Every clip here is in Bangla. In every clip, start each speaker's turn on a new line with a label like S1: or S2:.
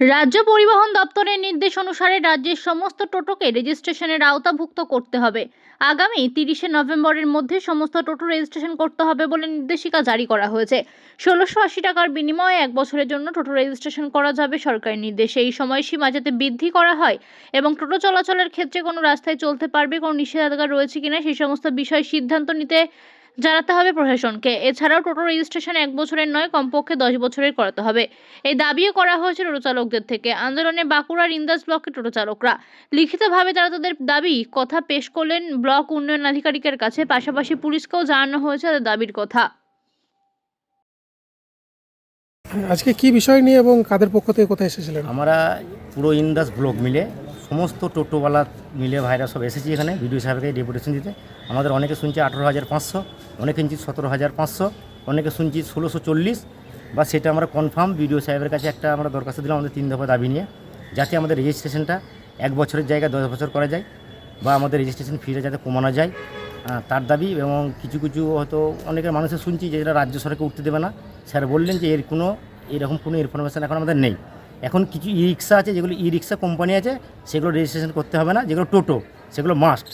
S1: রাজ্য পরিবহন দপ্তরের নির্দেশ অনুসারে রাজ্যের সমস্ত টোটোকে রেজিস্ট্রেশনের আওতাভুক্ত করতে হবে। আগামী তিরিশে নভেম্বরের মধ্যে সমস্ত টোটো রেজিস্ট্রেশন করতে হবে বলে নির্দেশিকা জারি করা হয়েছে। ষোলোশো আশি টাকার বিনিময়ে এক বছরের জন্য টোটো রেজিস্ট্রেশন করা যাবে সরকারি নির্দেশে। এই সময়সীমা যাতে বৃদ্ধি করা হয় এবং টোটো চলাচলের ক্ষেত্রে কোনো রাস্তায় চলতে পারবে কোনো নিষেধাজ্ঞা রয়েছে কিনা সেই সমস্ত বিষয়ে সিদ্ধান্ত নিতে জানাতে হবে প্রশাসনকে। এছাড়াও টোটো রেজিস্ট্রেশন এক বছরের নয় কমপক্ষে দশ বছরের করাতে হবে। এই দাবিও করা হয়েছে টোটো চালকদের থেকে। আন্দোলনে বাঁকুড়ার ইন্দাস ব্লকের টোটো চালকরা। লিখিতভাবে তারা তাদের দাবি কথা পেশ করলেন ব্লক উন্নয়ন আধিকারিকের কাছে। পাশাপাশি পুলিশকেও জানানো হয়েছে তাদের দাবির কথা।
S2: আজকে কি বিষয় নিয়ে এবং কাদের পক্ষ থেকে কোথায় এসেছিলেন?
S3: আমরা পুরো ইন্দাস ব্লক মিলে সমস্ত টোটোওয়ালা মিলে ভাইরা সব এসেছি এখানে, বিডিও সাহেবকে ডেপুটেশন দিতে। আমাদের অনেকে শুনছে আঠেরো হাজার পাঁচশো, অনেকে শুনছি সতেরো হাজার পাঁচশো, অনেকে শুনছি ষোলোশো চল্লিশ। বা সেটা আমরা কনফার্ম বিডিও সাহেবের কাছে একটা আমরা দরখাস্ত দিলাম আমাদের তিন দফা দাবি নিয়ে, যাতে আমাদের রেজিস্ট্রেশনটা এক বছরের জায়গায় দশ বছর করা যায় বা আমাদের রেজিস্ট্রেশন ফিটা যাতে কমানো যায়। তার দাবি এবং কিছু কিছু হয়তো অনেকের মানুষের শুনছি যে এরা রাজ্য সরকারকে উঠতে দেবে না। স্যার বললেন যে এর কোনো এরকম কোনো ইনফরমেশান এখন আমাদের নেই। এখন কিছু ই রিক্সা আছে, যেগুলো ই রিক্সা কোম্পানি আছে, সেগুলো রেজিস্ট্রেশন করতে হবে না, যেগুলো টোটো, সেগুলো মাস্ট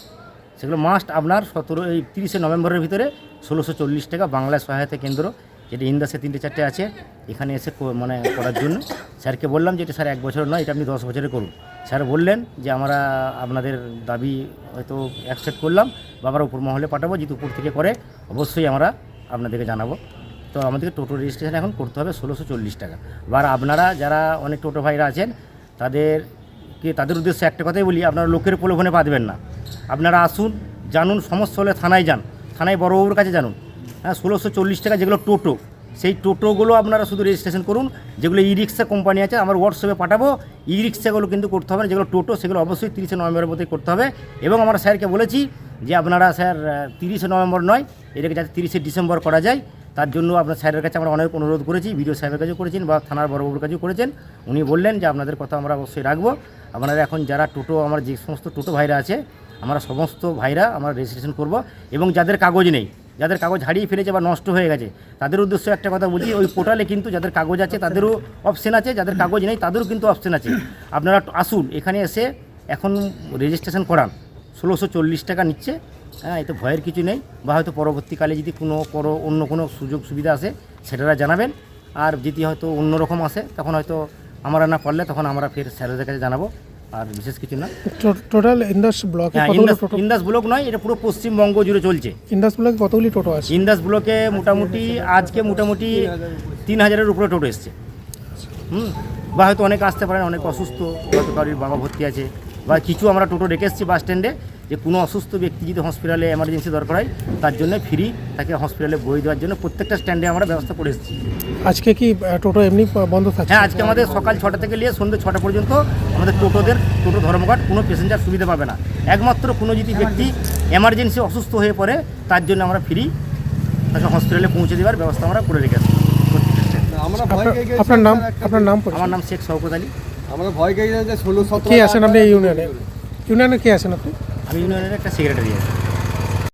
S3: সেগুলো মাস্ট আপনার সতেরো, এই তিরিশে নভেম্বরের ভিতরে ষোলোশো চল্লিশ টাকা বাংলায় সহায়তা কেন্দ্র, যেটা ইন্দাসে তিনটে চারটে আছে, এখানে এসে মানে করার জন্য। স্যারকে বললাম যে এটা স্যার এক বছর নয়, এটা আপনি দশ বছরে করুন। স্যার বললেন যে আমরা আপনাদের দাবি হয়তো অ্যাকসেপ্ট করলাম, বা আমরা উপর মহলে পাঠাবো, যদি উপর থেকে করে, অবশ্যই আমরা আপনাদেরকে জানাব। তো আমাদেরকে টোটো রেজিস্ট্রেশন এখন করতে হবে ষোলোশো চল্লিশ টাকা। এবার আপনারা যারা অনেক টোটো ভাইরা আছেন, তাদেরকে, তাদের উদ্দেশ্যে একটা কথাই বলি, আপনারা লোকের প্রলোভনে বাঁধবেন না। আপনারা আসুন, জানুন, সমস্যা হলে থানায় যান, থানায় বড়বাবুর কাছে জানুন। হ্যাঁ ষোলোশো চল্লিশ টাকা যেগুলো টোটো, সেই টোটোগুলো আপনারা শুধু রেজিস্ট্রেশন করুন, যেগুলো ই রিক্সা কোম্পানি আছে, আমার হোয়াটসঅ্যাপে পাঠাবো ই রিক্সাগুলো কিন্তু করতে হবে না, যেগুলো টোটো, সেগুলো অবশ্যই তিরিশে নভেম্বরের মধ্যে করতে হবে। এবং আমরা স্যারকে বলেছি যে আপনারা স্যার তিরিশে নভেম্বর নয়, এটাকে যাতে তিরিশে ডিসেম্বর করা যায়। তার জন্য আপনার স্যারের কাছে আমরা অনেক অনুরোধ করেছি, বিডিও সাহেবের কাছেও করেছেন বা থানার বড়বাবুর কাছেও করেছেন। উনি বললেন যে আপনাদের কথা আমরা অবশ্যই রাখব। আপনারা এখন যারা টোটো, আমার যে সমস্ত টোটো ভাইরা আছে, আমরা সমস্ত ভাইরা আমরা রেজিস্ট্রেশন করব এবং যাদের কাগজ নেই, যাদের কাগজ হারিয়ে ফেলেছে বা নষ্ট হয়ে গেছে, তাদের উদ্দেশ্য একটা কথা বলছি, ওই পোর্টালে কিন্তু যাদের কাগজ আছে তাদেরও অপশন আছে, যাদের কাগজ নেই তাদেরও কিন্তু অপশন আছে। আপনারা আসুন, এখানে এসে এখন রেজিস্ট্রেশন করান। ষোলোশো চল্লিশ টাকা নিচ্ছে। হ্যাঁ এতে ভয়ের কিছু নেই। বা হয়তো পরবর্তীকালে যদি কোনো কোনো অন্য কোনো সুযোগ সুবিধা আসে সেটারা জানাবেন। আর যদি হয়তো অন্যরকম আসে তখন হয়তো আমরা না পারলে তখন আমরা ফের স্যারেদের কাছে জানাব। আর বিশেষ কিছু না।
S2: টোটাল ইন্দাস ব্লকে
S3: হ্যাঁ ইন্দাস ব্লক নয় এটা পুরো পশ্চিমবঙ্গ জুড়ে চলছে।
S2: ইন্দাস ব্লকে কতগুলি টোটো আছে?
S3: ইন্দাস ব্লকে মোটামুটি আজকে মোটামুটি তিন হাজারের উপরে টোটো এসছে। হুম বা হয়তো অনেক আসতে পারেন অনেক অসুস্থ হয়তো কারোর বাবা ভর্তি আছে। বা কিছু আমরা টোটো রেখে এসেছি বাস স্ট্যান্ডে যে কোনো অসুস্থ ব্যক্তি যদি হসপিটালে এমার্জেন্সি দরকার হয় তার জন্য ফ্রি তাকে হসপিটালে বই দেওয়ার জন্য প্রত্যেকটা স্ট্যান্ডে আমরা ব্যবস্থা করে এসেছি।
S2: আজকে কি টোটো এমনি বন্ধ থাকছে?
S3: হ্যাঁ আজকে আমাদের সকাল ছটা থেকে নিয়ে সন্ধ্যে ছটা পর্যন্ত আমাদের টোটোদের টোটো ধর্মঘট কোনো প্যাসেঞ্জার সুবিধা পাবে না। একমাত্র কোনো যদি ব্যক্তি এমার্জেন্সি অসুস্থ হয়ে পড়ে তার জন্য আমরা ফ্রি তাকে হসপিটালে পৌঁছে দেওয়ার ব্যবস্থা আমরা করে রেখেছি
S2: আপনার নাম আপনার নাম
S3: আমার নাম শেখ শওকত আলী।
S4: আমরা ভয় গেছি যে ষোলো সতেরো
S2: কে আছেন আপনি ইউনিয়নে? ইউনিয়নে কে আছেন আপনি?
S3: আমি ইউনিয়নের একটা সেক্রেটারি আছি।